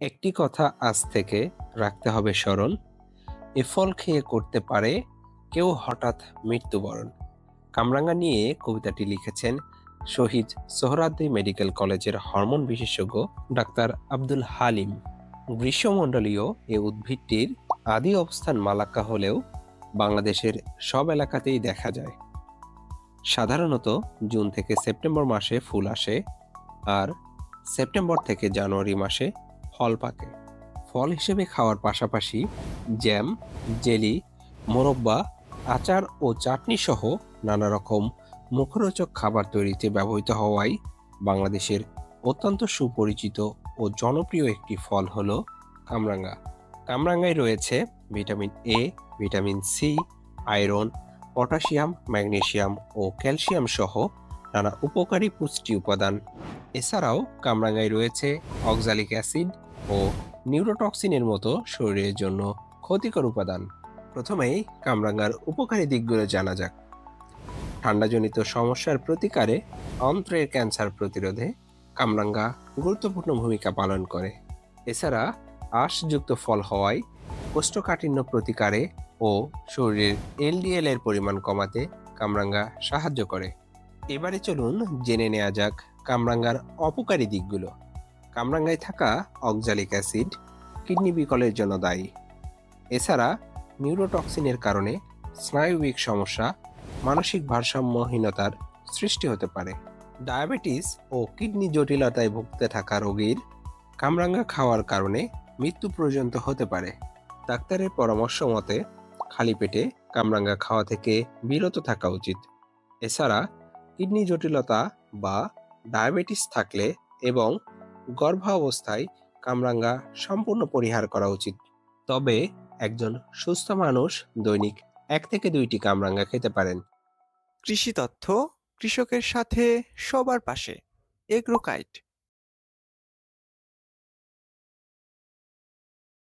একটি কথা আজ থেকে রাখতে হবে স্মরণ এ ফল খেয়ে করতে পারে কেউ হঠাৎ মৃত্যুবরণ। কামরাঙ্গা নিয়ে কবিতাটি লিখেছেন শহীদ সোহরাদ্দি মেডিকেল কলেজের হরমোন বিশেষজ্ঞ ডাক্তার আব্দুল হালিম। গ্রীষ্মমণ্ডলীয় এ উদ্ভিদটির আদি অবস্থান মালাক্কা হলেও বাংলাদেশের সব এলাকাতেই দেখা যায়। সাধারণত জুন থেকে সেপ্টেম্বর মাসে ফুল আসে আর সেপ্টেম্বর থেকে জানুয়ারি মাসে ফল পাকে। ফল হিসেবে খাওয়ার পাশাপাশি জ্যাম, জেলি, মোরব্বা, আচার ও চাটনি সহ নানা রকম মুখরোচক খাবার তৈরিতে ব্যবহৃত হওয়ায় বাংলাদেশের অত্যন্ত সুপরিচিত ও জনপ্রিয় একটি ফল হল কামরাঙ্গা। কামরাঙ্গায় রয়েছে vitamin A vitamin C iron, potassium, magnesium O calcium সহ নানা উপকারী পুষ্টি উপাদান। এছাড়াও কামরাঙ্গায় রয়েছে অক্সালিক অ্যাসিড ও নিউরোটক্সিনের মতো শরীরের জন্য ক্ষতিকর উপাদান। প্রথমেই কামরাঙ্গার উপকারী দিকগুলো জানা যাক। ঠান্ডাজনিত সমস্যার প্রতিকারে অন্ত্রের ক্যান্সার প্রতিরোধে কামরাঙ্গা গুরুত্বপূর্ণ ভূমিকা পালন করে। এছাড়া আঁশযুক্ত ফল হওয়ায় কোষ্ঠকাঠিন্য প্রতিকারে ও শরীরের এলডিএল এর পরিমাণ কমাতে কামরাঙ্গা সাহায্য করে। এবারে চলুন জেনে নেওয়া যাক কামরাঙ্গার অপকারী দিকগুলো। কামরাঙ্গায় থাকা অক্সালিক অ্যাসিড কিডনি বিকলের জন্য দায়ী। এছাড়া নিউরোটক্সিনের কারণে স্নায়ুবিক সমস্যা, মানসিক ভারসাম্যহীনতার সৃষ্টি হতে পারে। ডায়াবেটিস ও কিডনি জটিলতায় ভুগতে থাকা রোগীর কামরাঙ্গা খাওয়ার কারণে মৃত্যু পর্যন্ত হতে পারে। ডাক্তারের পরামর্শ মতে, খালি পেটে কামরাঙ্গা খাওয়া থেকে বিরত থাকা উচিত। এছাড়া কিডনি জটিলতা বা ডায়াবেটিস থাকলে এবং গর্ভাবস্থায় কামরাঙ্গা সম্পূর্ণ পরিহার করা উচিত। তবে একজন সুস্থ মানুষ দৈনিক এক থেকে দুইটি কামরাঙ্গা খেতে পারেন। কৃষি তথ্য কৃষকের সাথে সবার পাশে। এগ্রোকাইট